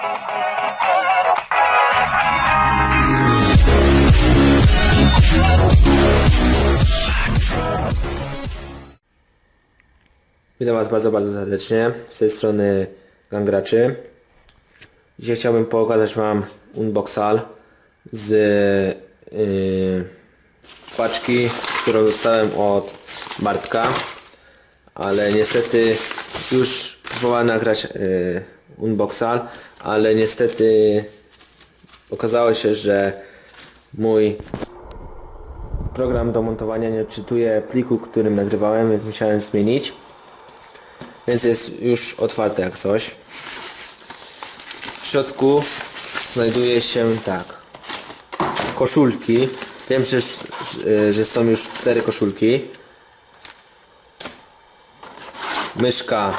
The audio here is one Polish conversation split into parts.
Witam Was bardzo, bardzo serdecznie. Z tej strony Gangraczy. Dzisiaj chciałbym pokazać Wam unboxal z yy, paczki, którą dostałem od Bartka. Ale niestety już próbowałem nagrać yy, unboxal, ale niestety okazało się, że mój program do montowania nie odczytuje pliku, którym nagrywałem, więc musiałem zmienić. Więc jest już otwarte jak coś. W środku znajduje się tak. Koszulki. Wiem, że, że- są już cztery koszulki. Myszka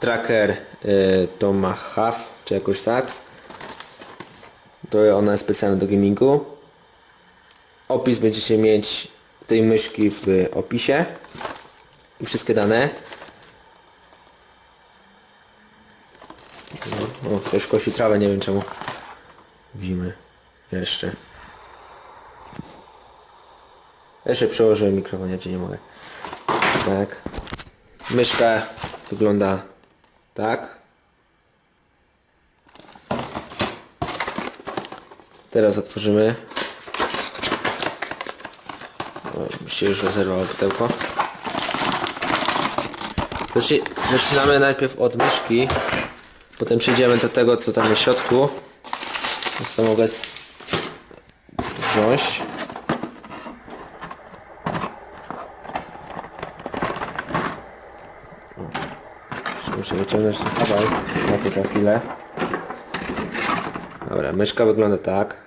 Tracker y, Tomahawk, czy jakoś tak. To ona jest specjalna do gamingu. Opis będziecie mieć tej myszki w opisie. I wszystkie dane. O, ktoś kosi trawę, nie wiem czemu. Widzimy. Jeszcze. Jeszcze przełożyłem mikrofon, ja cię nie mogę. Tak. Myszka wygląda tak. Teraz otworzymy. O, mi się już rozerwało pudełko. Zacznie- Zaczynamy najpierw od myszki. Potem przejdziemy do tego, co tam jest w środku. To mogę wziąć. Muszę wyciągnąć ten kabel. Na to za chwilę. Dobra, myszka wygląda tak.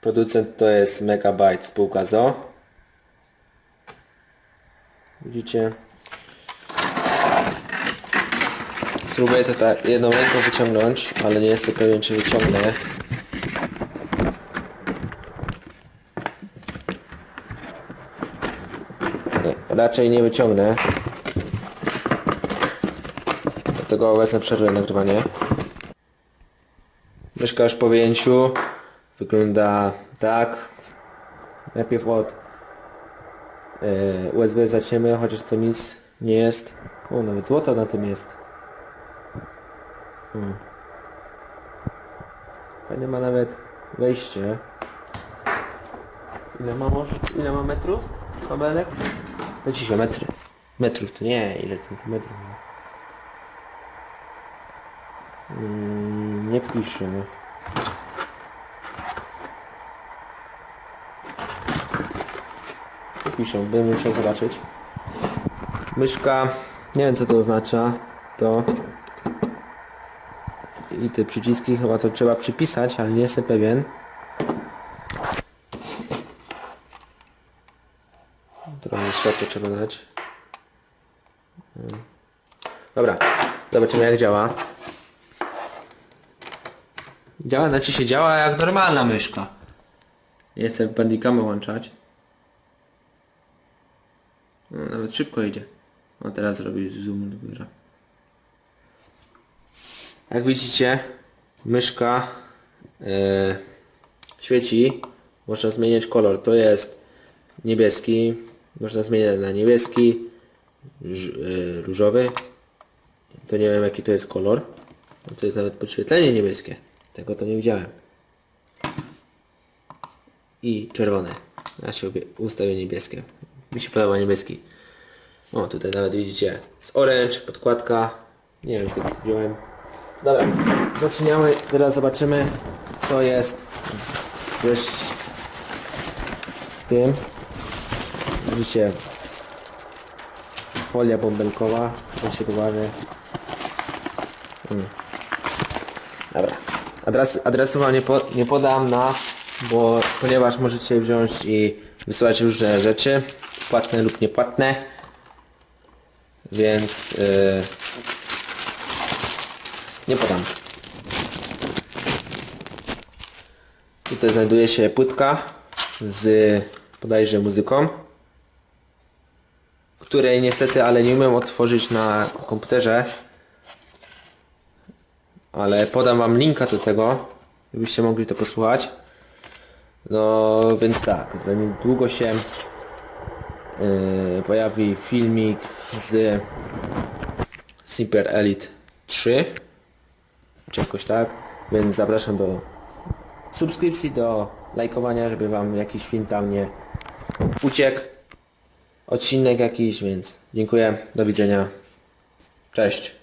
Producent to jest Megabyte spółka ZO. Widzicie? Spróbuję to tak jedną ręką wyciągnąć, ale nie jestem pewien czy wyciągnę. Nie, raczej nie wyciągnę. Dlatego wezmę przerwę nagrywanie. Myszka już po wyjęciu wygląda tak. Najpierw od e, USB zaczniemy, chociaż to nic nie jest. O, nawet złota na tym jest. Hmm. Fajnie ma nawet wejście. Ile ma może? Ile ma metrów? Kabelek? Leci się metry. Metrów to nie, ile centymetrów ma. Mm, nie pisze. Piszą, bym musiał zobaczyć. Myszka, nie wiem co to oznacza. To i te przyciski chyba to trzeba przypisać, ale nie jestem pewien. Trochę światło trzeba dać. Dobra, zobaczymy jak działa. Działa, znaczy się działa jak normalna myszka. Nie chcę bandikamy łączać. No, nawet szybko idzie. O teraz zrobił zoom dopiero. Jak widzicie, myszka e, świeci. Można zmieniać kolor. To jest niebieski. Można zmieniać na niebieski, e, różowy. To nie wiem jaki to jest kolor. No to jest nawet podświetlenie niebieskie. Tego to nie widziałem. I czerwone. Ja się ustawię niebieskie. Mi się podoba niebieski. O, tutaj nawet widzicie. Z orange, podkładka. Nie wiem, kiedy to wziąłem. Dobra, zaczynamy. Teraz zobaczymy, co jest w tym. Widzicie, folia bąbelkowa, to się uwagę. Mm. Dobra. Adres, adresu nie, po, nie podam na, bo ponieważ możecie wziąć i wysyłać różne rzeczy, płatne lub niepłatne. Więc yy, nie podam. Tutaj znajduje się płytka z bodajże muzyką, której niestety, ale nie umiem otworzyć na komputerze. Ale podam wam linka do tego, żebyście mogli to posłuchać. No więc tak, za niedługo się pojawi filmik z Simper Elite 3 czy jakoś tak, więc zapraszam do subskrypcji, do lajkowania, żeby wam jakiś film tam nie uciekł. Odcinek jakiś, więc dziękuję, do widzenia, cześć.